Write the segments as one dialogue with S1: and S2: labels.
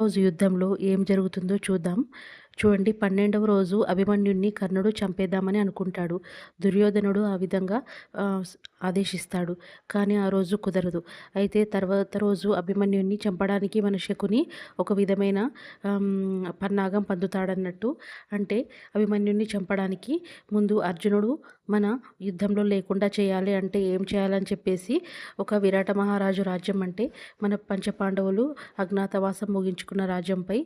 S1: రోజు యుద్ధంలో ఏం జరుగుతుందో చూద్దాం. చూడండి పన్నెండవ రోజు అభిమన్యుణ్ణి కర్ణుడు చంపేద్దామని అనుకుంటాడు. దుర్యోధనుడు ఆ విధంగా ఆదేశిస్తాడు. కానీ ఆ రోజు కుదరదు. అయితే తర్వాత రోజు అభిమన్యుణ్ణి చంపడానికి మన శకుని ఒక విధమైన పన్నాగం పొందుతాడన్నట్టు. అంటే అభిమన్యుణ్ణి చంపడానికి ముందు అర్జునుడు మన యుద్ధంలో లేకుండా చేయాలి అంటే ఏం చేయాలని చెప్పేసి ఒక విరాట మహారాజు రాజ్యం అంటే మన పంచపాండవులు అజ్ఞాతవాసం ముగించుకున్న రాజ్యంపై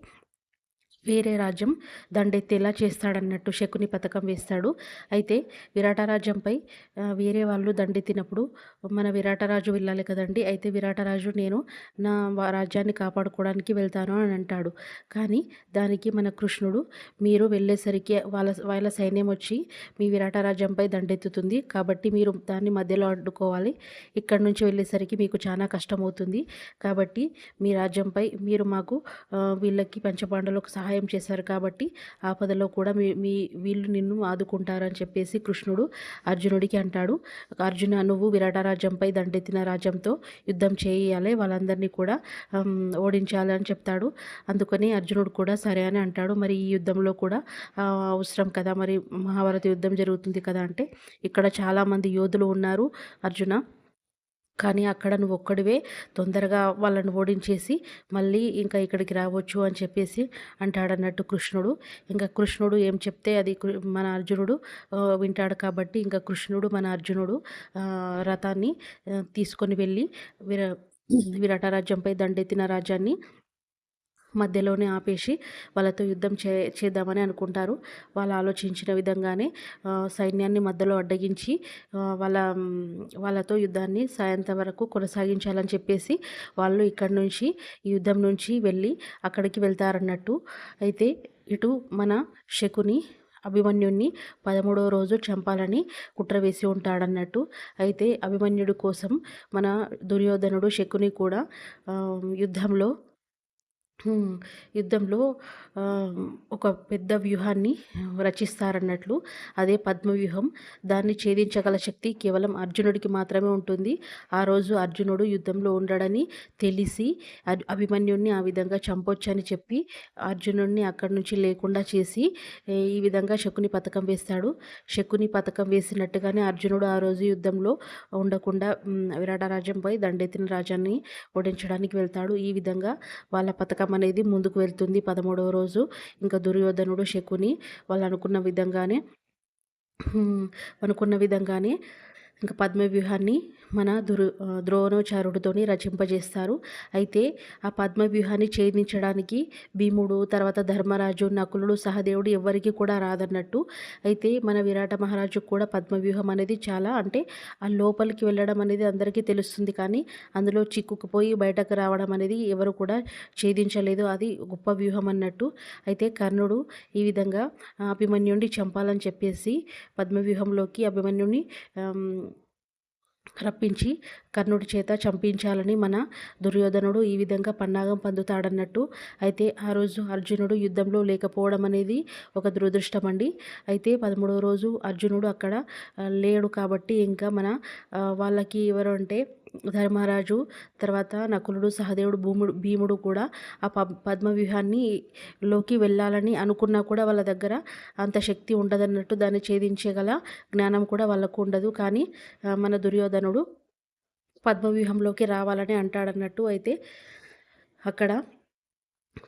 S1: వేరే రాజ్యం దండెత్తేలా చేస్తాడన్నట్టు శకుని పథకం వేస్తాడు. అయితే విరాటరాజ్యంపై వేరే వాళ్ళు దండెత్తినప్పుడు మన విరాటరాజు వెళ్ళాలి కదండి. అయితే విరాటరాజు నేను నా రాజ్యాన్ని కాపాడుకోవడానికి వెళ్తాను అని అంటాడు. కానీ దానికి మన కృష్ణుడు మీరు వెళ్ళేసరికి వాళ్ళ వాళ్ళ సైన్యం వచ్చి మీ విరాటరాజ్యంపై దండెత్తుతుంది. కాబట్టి మీరు దాన్ని మధ్యలో అడ్డుకోవాలి. ఇక్కడ నుంచి వెళ్ళేసరికి మీకు చాలా కష్టమవుతుంది. కాబట్టి మీ రాజ్యంపై మీరు మాకు వీళ్ళకి పంచపాండలకు సహాయం సహాయం చేశారు కాబట్టి ఆపదలో కూడా మీ మీ వీళ్ళు నిన్ను ఆదుకుంటారని చెప్పేసి కృష్ణుడు అర్జునుడికి అంటాడు. అర్జున నువ్వు విరాట రాజ్యంపై దండెత్తిన రాజ్యంతో యుద్ధం చేయాలి. వాళ్ళందరినీ కూడా ఓడించాలి అని చెప్తాడు. అందుకని అర్జునుడు కూడా సరే అని అంటాడు. మరి ఈ యుద్ధంలో కూడా అవసరం కదా? మరి మహాభారత యుద్ధం జరుగుతుంది కదా? అంటే ఇక్కడ చాలామంది యోధులు ఉన్నారు అర్జున. కానీ అక్కడ నువ్వు ఒక్కడివే తొందరగా వాళ్ళని ఓడించేసి మళ్ళీ ఇంకా ఇక్కడికి రావచ్చు అని చెప్పేసి అంటాడన్నట్టు కృష్ణుడు. ఇంకా కృష్ణుడు ఏం చెప్తే అది మన అర్జునుడు వింటాడు కాబట్టి ఇంకా కృష్ణుడు మన అర్జునుడు రథాన్ని తీసుకొని వెళ్ళి విర విరాట రాజ్యంపై దండెత్తిన రాజ్యాన్ని మధ్యలోనే ఆపేసి వాళ్ళతో యుద్ధం చే చేద్దామని అనుకుంటారు. వాళ్ళు ఆలోచించిన విధంగానే సైన్యాన్ని మధ్యలో అడ్డగించి వాళ్ళ వాళ్ళతో యుద్ధాన్ని సాయంత్రం వరకు కొనసాగించాలని చెప్పేసి వాళ్ళు ఇక్కడి నుంచి ఈ యుద్ధం నుంచి వెళ్ళి అక్కడికి వెళ్తారన్నట్టు. అయితే ఇటు మన శకుని అభిమన్యుణ్ణి పదమూడవ రోజు చంపాలని కుట్ర వేసి ఉంటాడన్నట్టు. అయితే అభిమన్యుడి కోసం మన దుర్యోధనుడు శకుని కూడా యుద్ధంలో యుద్ధంలో ఒక పెద్ద వ్యూహాన్ని రచిస్తారన్నట్లు. అదే పద్మవ్యూహం. దాన్ని ఛేదించగల శక్తి కేవలం అర్జునుడికి మాత్రమే ఉంటుంది. ఆ రోజు అర్జునుడు యుద్ధంలో ఉండడని తెలిసి అభిమన్యుడిని ఆ విధంగా చంపొచ్చని చెప్పి అర్జునుడిని అక్కడి నుంచి లేకుండా చేసి ఈ విధంగా శకుని పథకం వేస్తాడు. శకుని పథకం వేసినట్టుగానే అర్జునుడు ఆ రోజు యుద్ధంలో ఉండకుండా విరాట రాజ్యంపై దండెత్తిన రాజాన్ని ఓడించడానికి వెళ్తాడు. ఈ విధంగా వాళ్ళ పథకం అనేది ముందుకు వెళ్తుంది పదమూడవ రోజు. ఇంకా దుర్యోధనుడు శకుని వాళ్ళు అనుకున్న విధంగానే అనుకున్న విధంగానే ఇంకా పద్మవ్యూహాన్ని మన దురు ద్రోణోచారుడితోని రచింపజేస్తారు. అయితే ఆ పద్మవ్యూహాన్ని ఛేదించడానికి భీముడు తర్వాత ధర్మరాజు నకులుడు సహదేవుడు ఎవరికి కూడా రాదన్నట్టు. అయితే మన విరాట మహారాజు కూడా పద్మవ్యూహం అనేది చాలా అంటే ఆ లోపలికి వెళ్ళడం అనేది అందరికీ తెలుస్తుంది. కానీ అందులో చిక్కుకుపోయి బయటకు రావడం అనేది ఎవరు కూడా ఛేదించలేదు. అది గొప్ప వ్యూహం అన్నట్టు. అయితే కర్ణుడు ఈ విధంగా అభిమన్యుడిని చంపాలని చెప్పేసి పద్మవ్యూహంలోకి అభిమన్యుడిని రప్పించి కర్ణుడి చేత చంపించాలని మన దుర్యోధనుడు ఈ విధంగా పన్నాగం పొందుతాడన్నట్టు అయితే ఆ రోజు అర్జునుడు యుద్ధంలో లేకపోవడం అనేది ఒక దురదృష్టం అండి అయితే పదమూడవ రోజు అర్జునుడు అక్కడ లేడు కాబట్టి ఇంకా మన వాళ్ళకి ఎవరు అంటే ధర్మరాజు తర్వాత నకులుడు సహదేవుడు భూముడు భీముడు కూడా ఆ ప పద్మవ్యూహాన్ని లోకి వెళ్ళాలని అనుకున్నా కూడా వాళ్ళ దగ్గర అంత శక్తి ఉండదన్నట్టు దాన్ని ఛేదించగల జ్ఞానం కూడా వాళ్ళకు ఉండదు. కానీ మన దుర్యోధనుడు పద్మవ్యూహంలోకి రావాలని అంటాడన్నట్టు అయితే అక్కడ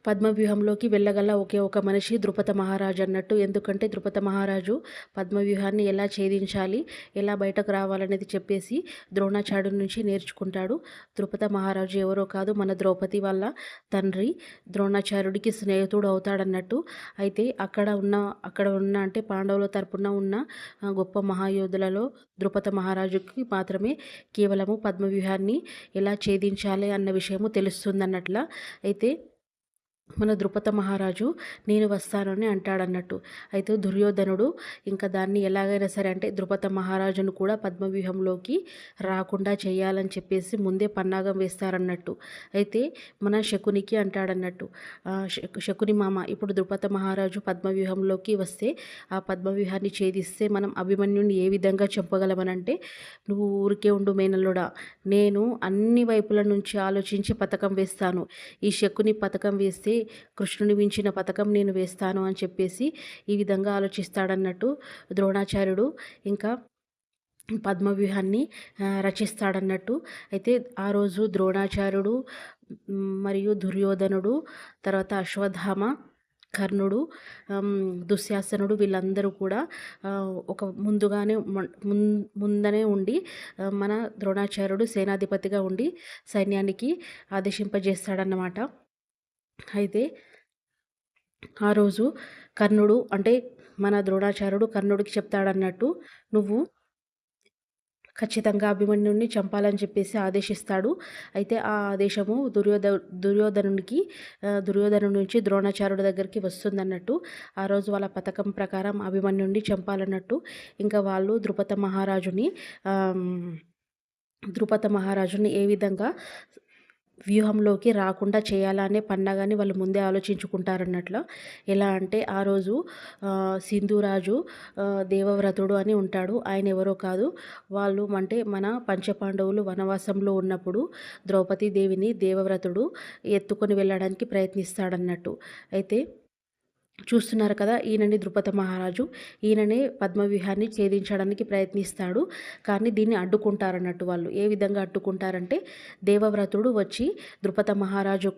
S1: పద్మవ్యూహంలోకి వెళ్ళగల ఒకే ఒక మనిషి ద్రుపద మహారాజు అన్నట్టు. ఎందుకంటే ద్రుపద మహారాజు పద్మవ్యూహాన్ని ఎలా ఛేదించాలి ఎలా బయటకు రావాలనేది చెప్పేసి ద్రోణాచార్యుడి నుంచి నేర్చుకుంటాడు. ద్రుపద మహారాజు ఎవరో కాదు మన ద్రౌపది వాళ్ళ తండ్రి. ద్రోణాచార్యుడికి స్నేహితుడు అవుతాడన్నట్టు. అయితే అక్కడ ఉన్న అక్కడ ఉన్న అంటే పాండవుల తరపున ఉన్న గొప్ప మహాయోధులలో ద్రుపద మహారాజుకి మాత్రమే కేవలము పద్మవ్యూహాన్ని ఎలా ఛేదించాలి అన్న విషయము తెలుస్తుందన్నట్ల. అయితే మన ద్రుపద మహారాజు నేను వస్తానని అంటాడన్నట్టు. అయితే దుర్యోధనుడు ఇంకా దాన్ని ఎలాగైనా సరే అంటే ద్రుపద మహారాజును కూడా పద్మవ్యూహంలోకి రాకుండా చేయాలని చెప్పేసి ముందే పన్నాగం వేస్తారన్నట్టు. అయితే మన శకునికి అంటాడన్నట్టు శకుని మామ ఇప్పుడు ద్రుపద మహారాజు పద్మవ్యూహంలోకి వస్తే ఆ పద్మవ్యూహాన్ని ఛేదిస్తే మనం అభిమన్యుని ఏ విధంగా చెప్పగలమనంటే నువ్వు ఊరికే ఉండు మేనల్లుడా నేను అన్ని వైపుల నుంచి ఆలోచించి పథకం వేస్తాను. ఈ శకుని పథకం వేస్తే కృష్ణుని మించిన పథకం నేను వేస్తాను అని చెప్పేసి ఈ విధంగా ఆలోచిస్తాడన్నట్టు ద్రోణాచార్యుడు ఇంకా పద్మవ్యూహాన్ని రచిస్తాడన్నట్టు. అయితే ఆ రోజు ద్రోణాచార్యుడు మరియు దుర్యోధనుడు తర్వాత అశ్వత్థామ కర్ణుడు దుశ్శాసనుడు వీళ్ళందరూ కూడా ఒక ముందుగానే ముందనే ఉండి మన ద్రోణాచార్యుడు సేనాధిపతిగా ఉండి సైన్యానికి ఆదేశింపజేస్తాడన్నమాట. అయితే ఆ రోజు కర్ణుడు అంటే మన ద్రోణాచార్యుడు కర్ణుడికి చెప్తాడన్నట్టు నువ్వు ఖచ్చితంగా అభిమన్యుడిని చంపాలని చెప్పేసి ఆదేశిస్తాడు. అయితే ఆ ఆదేశము దుర్యోధ దుర్యోధనునికి దుర్యోధను నుంచి ద్రోణాచార్యుడి దగ్గరికి వస్తుందన్నట్టు ఆ రోజు వాళ్ళ పథకం ప్రకారం అభిమన్యుడిని చంపాలన్నట్టు ఇంకా వాళ్ళు ద్రుపద మహారాజుని ద్రుపద మహారాజుని ఏ విధంగా వ్యూహంలోకి రాకుండా చేయాలనే పన్నాగాని వాళ్ళు ముందే ఆలోచించుకుంటారన్నట్లు. ఎలా అంటే ఆ రోజు సింధురాజు దేవవ్రతుడు అని ఉంటాడు. ఆయన ఎవరో కాదు. వాళ్ళు అంటే మన పంచపాండవులు వనవాసంలో ఉన్నప్పుడు ద్రౌపదీ దేవిని దేవవ్రతుడు ఎత్తుకొని వెళ్ళడానికి ప్రయత్నిస్తాడన్నట్టు. అయితే చూస్తున్నారు కదా ఈయనని ద్రుపద మహారాజు. ఈయననే పద్మవ్యూహాన్ని ఛేదించడానికి ప్రయత్నిస్తాడు. కానీ దీన్ని అడ్డుకుంటారన్నట్టు వాళ్ళు. ఏ విధంగా అడ్డుకుంటారంటే దేవవ్రతుడు వచ్చి ద్రుపద మహారాజు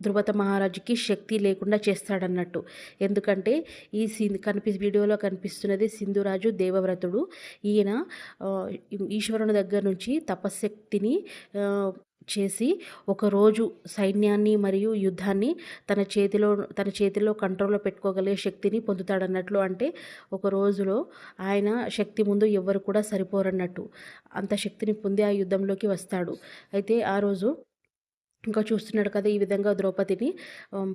S1: ద్రుపద మహారాజుకి శక్తి లేకుండా చేస్తాడన్నట్టు. ఎందుకంటే ఈ సింధు కనిపి వీడియోలో కనిపిస్తున్నది సింధురాజు దేవవ్రతుడు. ఈయన ఈశ్వరుని దగ్గర నుంచి తపశక్తిని చేసి ఒకరోజు సైన్యాన్ని మరియు యుద్ధాన్ని తన చేతిలో తన చేతిలో కంట్రోల్లో పెట్టుకోగలిగే శక్తిని పొందుతాడన్నట్లు అంటే ఒక రోజులో ఆయన శక్తి ముందు ఎవ్వరు కూడా సరిపోరన్నట్టు. అంత శక్తిని పొంది ఆ యుద్ధంలోకి వస్తాడు. అయితే ఆ రోజు ఇంకా చూస్తున్నాడు కదా ఈ విధంగా ద్రౌపదిని.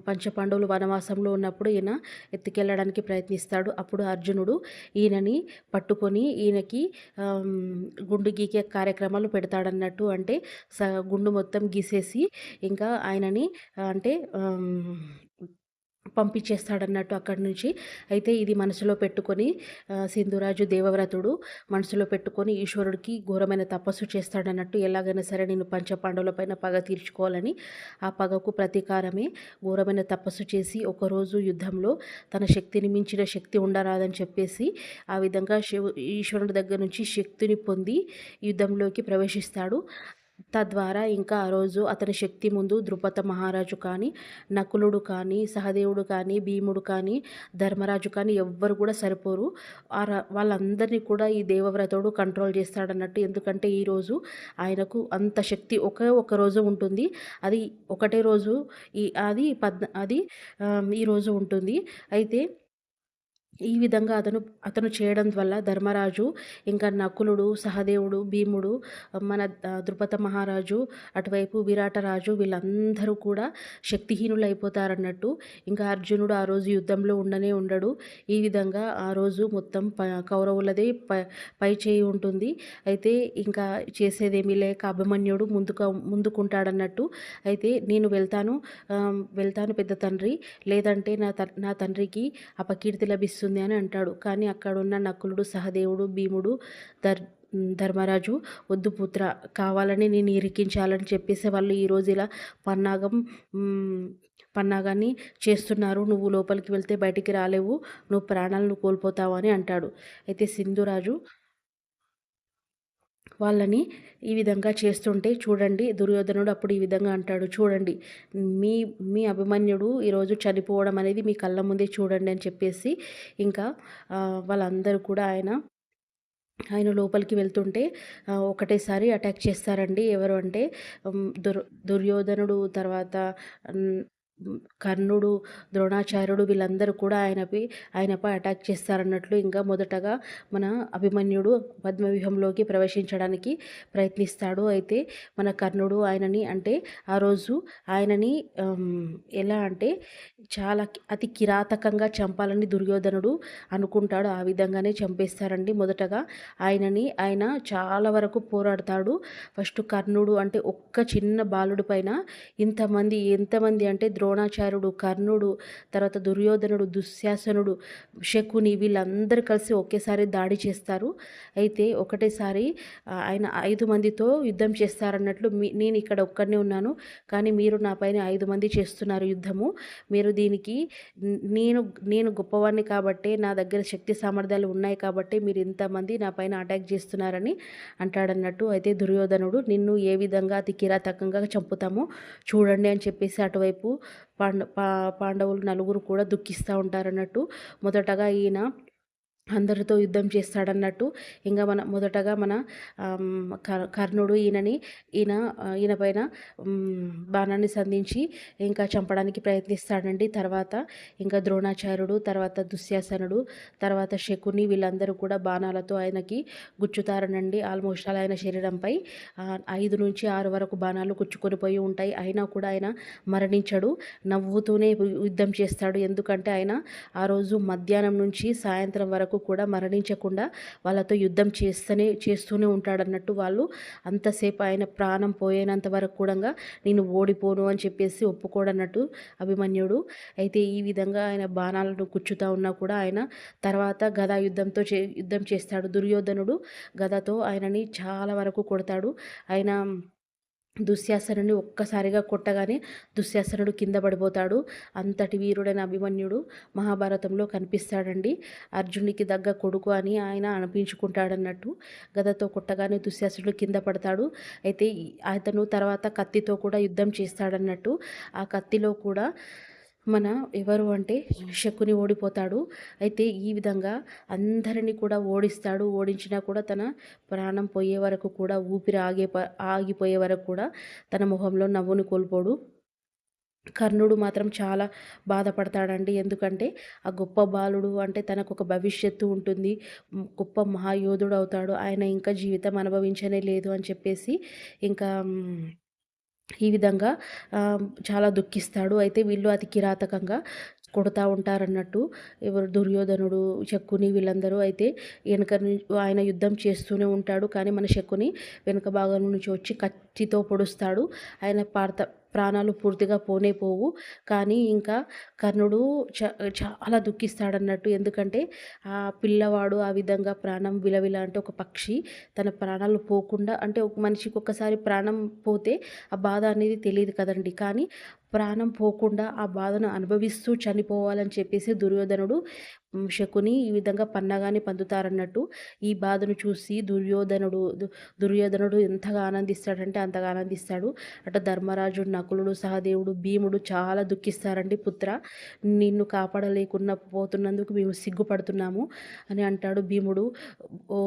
S1: పంచపాండవులు వనవాసంలో ఉన్నప్పుడు ఈయన ఎత్తుకెళ్ళడానికి ప్రయత్నిస్తాడు. అప్పుడు అర్జునుడు ఈయనని పట్టుకొని ఈయనకి గుండు గీకే కార్యక్రమాలు పెడతాడన్నట్టు అంటే స గుండు మొత్తం గీసేసి ఇంకా ఆయనని అంటే పంపించేస్తాడన్నట్టు అక్కడి నుంచి. అయితే ఇది మనసులో పెట్టుకొని సింధురాజు దేవవ్రతుడు మనసులో పెట్టుకొని ఈశ్వరుడికి ఘోరమైన తపస్సు చేస్తాడన్నట్టు ఎలాగైనా సరే నేను పంచపాండవులపైన పగ తీర్చుకోవాలని ఆ పగకు ప్రతీకారమే ఘోరమైన తపస్సు చేసి ఒకరోజు యుద్ధంలో తన శక్తిని మించిన శక్తి ఉండరాదని చెప్పేసి ఆ విధంగా శివ ఈశ్వరుడి దగ్గర నుంచి శక్తిని పొంది యుద్ధంలోకి ప్రవేశిస్తాడు. తద్వారా ఇంకా ఆ రోజు అతని శక్తి ముందు ద్రుపద మహారాజు కానీ నకులుడు కానీ సహదేవుడు కానీ భీముడు కానీ ధర్మరాజు కానీ ఎవ్వరు కూడా సరిపోరు. వాళ్ళందరినీ కూడా ఈ దేవవ్రతుడు కంట్రోల్ చేస్తాడన్నట్టు. ఎందుకంటే ఈరోజు ఆయనకు అంత శక్తి ఒకే ఒక రోజు ఉంటుంది. అది ఒకటే రోజు ఈ అది పద్ అది ఈరోజు ఈ రోజు ఉంటుంది. అయితే ఈ విధంగా అతను అతను చేయడం వల్ల ధర్మరాజు ఇంకా నకులుడు సహదేవుడు భీముడు మన ద్రుపద మహారాజు అటువైపు విరాటరాజు వీళ్ళందరూ కూడా శక్తిహీనులు అయిపోతారన్నట్టు ఇంకా అర్జునుడు ఆ రోజు యుద్ధంలో ఉండనే ఉండడు. ఈ విధంగా ఆ రోజు మొత్తం ప కౌరవులదే ప పై చేయి ఉంటుంది. అయితే ఇంకా చేసేదేమీ లేక అభిమన్యుడు ముందుకు ముందుకుంటాడన్నట్టు అయితే నేను వెళ్తాను వెళ్తాను పెద్ద తండ్రి. లేదంటే నా త నా తండ్రికి అపకీర్తి లభిస్తుంది అని అంటాడు. కానీ అక్కడ ఉన్న నకులుడు సహదేవుడు భీముడు దర్ ధర్మరాజు వద్దు పుత్ర కావాలని నేను ఇరికించాలని చెప్పేసి వాళ్ళు ఈరోజు ఇలా పన్నాగం పన్నాగాన్ని చేస్తున్నారు. నువ్వు లోపలికి వెళ్తే బయటికి రాలేవు. నువ్వు ప్రాణాలను కోల్పోతావు అని అంటాడు. అయితే సింధురాజు వాళ్ళని ఈ విధంగా చేస్తుంటే చూడండి దుర్యోధనుడు అప్పుడు ఈ విధంగా అంటాడు చూడండి మీ మీ అభిమన్యుడు ఈరోజు చనిపోవడం అనేది మీ కళ్ళ ముందే చూడండి అని చెప్పేసి ఇంకా వాళ్ళందరూ కూడా ఆయన ఆయన లోపలికి వెళ్తుంటే ఒకటేసారి అటాక్ చేస్తారండి. ఎవరు అంటే దుర్ దుర్యోధనుడు తర్వాత కర్ణుడు ద్రోణాచార్యుడు వీళ్ళందరూ కూడా ఆయనపై ఆయనపై అటాక్ చేస్తారన్నట్లు ఇంకా మొదటగా మన అభిమన్యుడు పద్మవ్యూహంలోకి ప్రవేశించడానికి ప్రయత్నిస్తాడు. అయితే మన కర్ణుడు ఆయనని అంటే ఆ రోజు ఆయనని ఎలా అంటే చాలా అతి కిరాతకంగా చంపాలని దుర్యోధనుడు అనుకుంటాడు. ఆ విధంగానే చంపేస్తారండి. మొదటగా ఆయనని ఆయన చాలా వరకు పోరాడతాడు. ఫస్ట్ కర్ణుడు అంటే ఒక్క చిన్న బాలుడి పైన ఇంతమంది ఎంతమంది అంటే ద్రో ద్రోణాచార్యుడు కర్ణుడు తర్వాత దుర్యోధనుడు దుశ్శాసనుడు శకుని వీళ్ళందరూ కలిసి ఒకేసారి దాడి చేస్తారు. అయితే ఒకటేసారి ఆయన ఐదు మందితో యుద్ధం చేస్తారన్నట్లు మీ నేను ఇక్కడ ఒక్కడనే ఉన్నాను కానీ మీరు నా పైన ఐదు మంది చేస్తున్నారు యుద్ధము. మీరు దీనికి నేను నేను గొప్పవాడిని కాబట్టి నా దగ్గర శక్తి సామర్థ్యాలు ఉన్నాయి కాబట్టి మీరు ఇంతమంది నా పైన అటాక్ చేస్తున్నారని అంటాడన్నట్టు అయితే దుర్యోధనుడు నిన్ను ఏ విధంగా అతి కిరాతకంగా చంపుతామో చూడండి అని చెప్పేసి అటువైపు పాండ పాండవులు నలుగురు కూడా దుఃఖిస్తూ ఉంటారన్నట్టు మొదటగా ఈయన అందరితో యుద్ధం చేస్తాడన్నట్టు ఇంకా మన మొదటగా మన కర్ణుడు ఈయనని ఈయన ఈయన పైన బాణాన్ని సంధించి ఇంకా చంపడానికి ప్రయత్నిస్తాడండి. తర్వాత ఇంకా ద్రోణాచార్యుడు తర్వాత దుశ్యాసనుడు తర్వాత శకుని వీళ్ళందరూ కూడా బాణాలతో ఆయనకి గుచ్చుతారనండి. ఆల్మోస్ట్ అలా ఆయన శరీరంపై ఐదు నుంచి ఆరు వరకు బాణాలు గుచ్చుకొని పోయి ఉంటాయి. అయినా కూడా ఆయన మరణించడు నవ్వుతూనే యుద్ధం చేస్తాడు. ఎందుకంటే ఆయన ఆ రోజు మధ్యాహ్నం నుంచి సాయంత్రం వరకు వరకు కూడా మరణించకుండా వాళ్ళతో యుద్ధం చేస్తూనే చేస్తూనే ఉంటాడన్నట్టు వాళ్ళు అంతసేపు ఆయన ప్రాణం పోయేనంత వరకు కూడా నేను ఓడిపోను అని చెప్పేసి ఒప్పుకోడన్నట్టు అభిమన్యుడు. అయితే ఈ విధంగా ఆయన బాణాలను కుచ్చుతూ ఉన్నా కూడా ఆయన తర్వాత గదా యుద్ధంతో చే యుద్ధం చేస్తాడు. దుర్యోధనుడు గదతో ఆయనని చాలా వరకు కొడతాడు. ఆయన దుశ్శాసనుడిని ఒక్కసారిగా కొట్టగానే దుశ్శాసనుడు కింద పడిపోతాడు. అంతటి వీరుడైన అభిమన్యుడు మహాభారతంలో కనిపిస్తాడండి. అర్జునుడికి దగ్గ కొడుకు అని ఆయన అనిపించుకుంటాడన్నట్టు గదతో కొట్టగానే దుశ్శాసనుడు కింద పడతాడు. అయితే అతను తర్వాత కత్తితో కూడా యుద్ధం చేస్తాడన్నట్టు ఆ కత్తిలో కూడా మన ఎవరు అంటే శకుని ఓడిపోతాడు. అయితే ఈ విధంగా అందరినీ కూడా ఓడిస్తాడు. ఓడించినా కూడా తన ప్రాణం పోయే వరకు కూడా ఊపిరి ఆగే ఆగిపోయే వరకు కూడా తన మొహంలో నవ్వుని కోల్పోడు. కర్ణుడు మాత్రం చాలా బాధపడతాడండి. ఎందుకంటే ఆ గొప్ప బాలుడు అంటే తనకు ఒక భవిష్యత్తు ఉంటుంది. గొప్ప మహాయోధుడు అవుతాడు. ఆయన ఇంకా జీవితం అనుభవించనే లేదు అని చెప్పేసి ఇంకా ఈ విధంగా చాలా దుఃఖిస్తాడు. అయితే వీళ్ళు అతి కిరాతకంగా కొడుతూ ఉంటారన్నట్టు ఎవరు దుర్యోధనుడు శక్కుని వీళ్ళందరూ అయితే వెనక ఆయన యుద్ధం చేస్తూనే ఉంటాడు. కానీ మన శక్కుని వెనుక భాగం నుంచి వచ్చి కత్తితో పొడుస్తాడు. ఆయన పార్త ప్రాణాలు పూర్తిగా పోనే పోవు. కానీ ఇంకా కర్ణుడు చ చాలా దుఃఖిస్తాడన్నట్టు. ఎందుకంటే ఆ పిల్లవాడు ఆ విధంగా ప్రాణం విలవిల అంటే ఒక పక్షి. తన ప్రాణాలు పోకుండా అంటే ఒక మనిషికి ఒక్కసారి ప్రాణం పోతే ఆ బాధ అనేది తెలియదు కదండి. కానీ ప్రాణం పోకుండా ఆ బాధను అనుభవిస్తూ చనిపోవాలని చెప్పేసి దుర్యోధనుడు శకుని ఈ విధంగా పన్నగానే పొందుతారన్నట్టు ఈ బాధను చూసి దుర్యోధనుడు దుర్యోధనుడు ఎంతగా ఆనందిస్తాడంటే అంతగా ఆనందిస్తాడు. అటు ధర్మరాజు నకులుడు సహదేవుడు భీముడు చాలా దుఃఖిస్తారండి పుత్ర. నిన్ను కాపాడలేకున్న పోతున్నందుకు మేము సిగ్గుపడుతున్నాము అని అంటాడు భీముడు. ఓ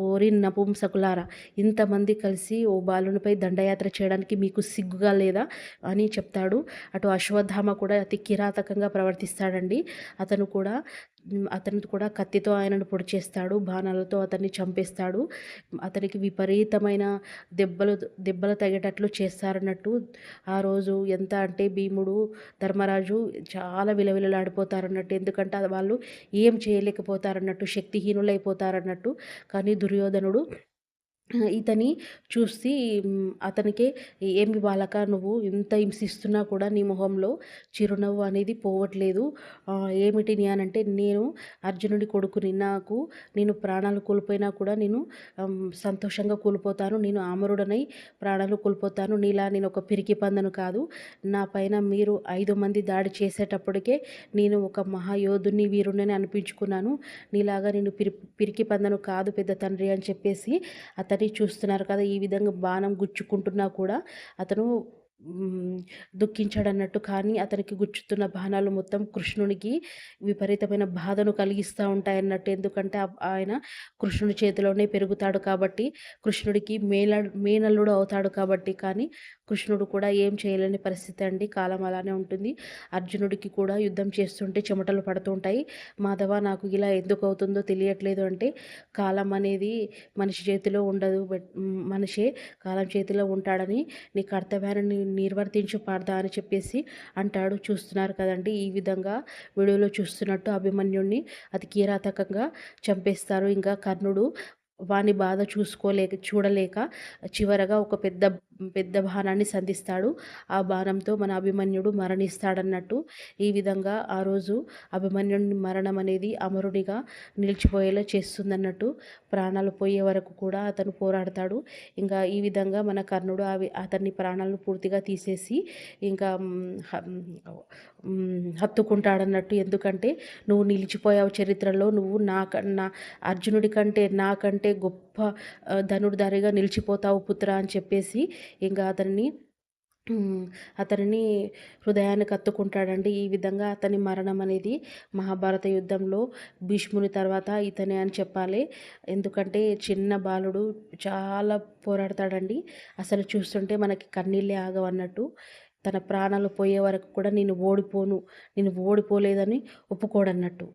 S1: ఓరి నపుంసకులారా ఇంతమంది కలిసి ఓ బాలునిపై దండయాత్ర చేయడానికి మీకు సిగ్గుగా లేదా అని చెప్తాడు. అటు అశ్వత్థామ కూడా అతి కిరాతకంగా ప్రవర్తిస్తాడండి. అతను కూడా అతని కూడా కత్తితో ఆయనను పొడి చేస్తాడు బాణాలతో అతన్ని చంపేస్తాడు. అతనికి విపరీతమైన దెబ్బలు దెబ్బలు తగేటట్లు చేస్తారన్నట్టు ఆ రోజు ఎంత అంటే భీముడు ధర్మరాజు చాలా విలవిలలాడిపోతారన్నట్టు. ఎందుకంటే వాళ్ళు ఏం చేయలేకపోతారన్నట్టు శక్తిహీనులైపోతారన్నట్టు. కానీ దుర్యోధనుడు ఇతని చూసి అతనికి ఏమి బాలక నువ్వు? ఇంత హింసిస్తున్నా కూడా నీ మొహంలో చిరునవ్వు అనేది పోవట్లేదు. ఏమిటి నీ అంటే నేను అర్జునుడి కొడుకుని నాకు నేను ప్రాణాలు కోల్పోయినా కూడా నేను సంతోషంగా కోల్పోతాను. నేను ఆమరుడనై ప్రాణాలు కోల్పోతాను. నీలా నేను ఒక పిరికి పందను కాదు. నా పైన మీరు ఐదు మంది దాడి చేసేటప్పటికే నేను ఒక మహాయోధుని వీరుని అనిపించుకున్నాను. నీలాగా నేను పిరి పిరికి పందను కాదు పెద్ద తండ్రి అని చెప్పేసి అతను అతని చూస్తున్నారు కదా ఈ విధంగా బాణం గుచ్చుకుంటున్నా కూడా అతను దుఃఖించాడన్నట్టు. కానీ అతనికి గుచ్చుతున్న బాణాలు మొత్తం కృష్ణునికి విపరీతమైన బాధను కలిగిస్తూ ఉంటాయన్నట్టు. ఎందుకంటే ఆయన కృష్ణుని చేతిలోనే పెరుగుతాడు కాబట్టి కృష్ణుడికి మేల మేనల్లుడు అవుతాడు కాబట్టి. కానీ కృష్ణుడు కూడా ఏం చేయలేని పరిస్థితి అండి. కాలం అలానే ఉంటుంది. అర్జునుడికి కూడా యుద్ధం చేస్తుంటే చెమటలు పడుతుంటాయి మాధవ నాకు ఇలా ఎందుకు అవుతుందో తెలియట్లేదు అంటే కాలం అనేది మనిషి చేతిలో ఉండదు. మనిషే కాలం చేతిలో ఉంటాడని నీ కర్తవ్యాన్ని నిర్వర్తించు పాడదా అని చెప్పేసి అంటాడు. చూస్తున్నారు కదండి ఈ విధంగా వీడియోలో చూస్తున్నట్టు అభిమన్యుణ్ణి అతి కీరాతకంగా చంపేస్తారు. ఇంకా కర్ణుడు వాని బాధ చూసుకోలేక చూడలేక చివరగా ఒక పెద్ద పెద్ద బాణాన్ని సంధిస్తాడు. ఆ బాణంతో మన అభిమన్యుడు మరణిస్తాడన్నట్టు ఈ విధంగా ఆ రోజు అభిమన్యుడి మరణం అనేది అమరుడిగా నిలిచిపోయేలా చేస్తుందన్నట్టు ప్రాణాలు పోయే వరకు కూడా అతను పోరాడతాడు. ఇంకా ఈ విధంగా మన కర్ణుడు అవి అతన్ని ప్రాణాలను పూర్తిగా తీసేసి ఇంకా హత్తుకుంటాడన్నట్టు. ఎందుకంటే నువ్వు నిలిచిపోయావు చరిత్రలో నువ్వు నా నా అర్జునుడి కంటే నాకంటే గొప్ప ధనుర్ధారిగా నిలిచిపోతావు పుత్ర అని చెప్పేసి ఇంకా అతన్ని అతనిని హృదయానికి కత్తుకుంటాడండి. ఈ విధంగా అతని మరణం అనేది మహాభారత యుద్ధంలో భీష్ముని తర్వాత ఇతనే అని చెప్పాలి. ఎందుకంటే చిన్న బాలుడు చాలా పోరాడతాడండి. అసలు చూస్తుంటే మనకి కన్నీళ్ళే ఆగవన్నట్టు తన ప్రాణాలు పోయే వరకు కూడా నేను ఓడిపోను నేను ఓడిపోలేదని ఒప్పుకోడన్నట్టు.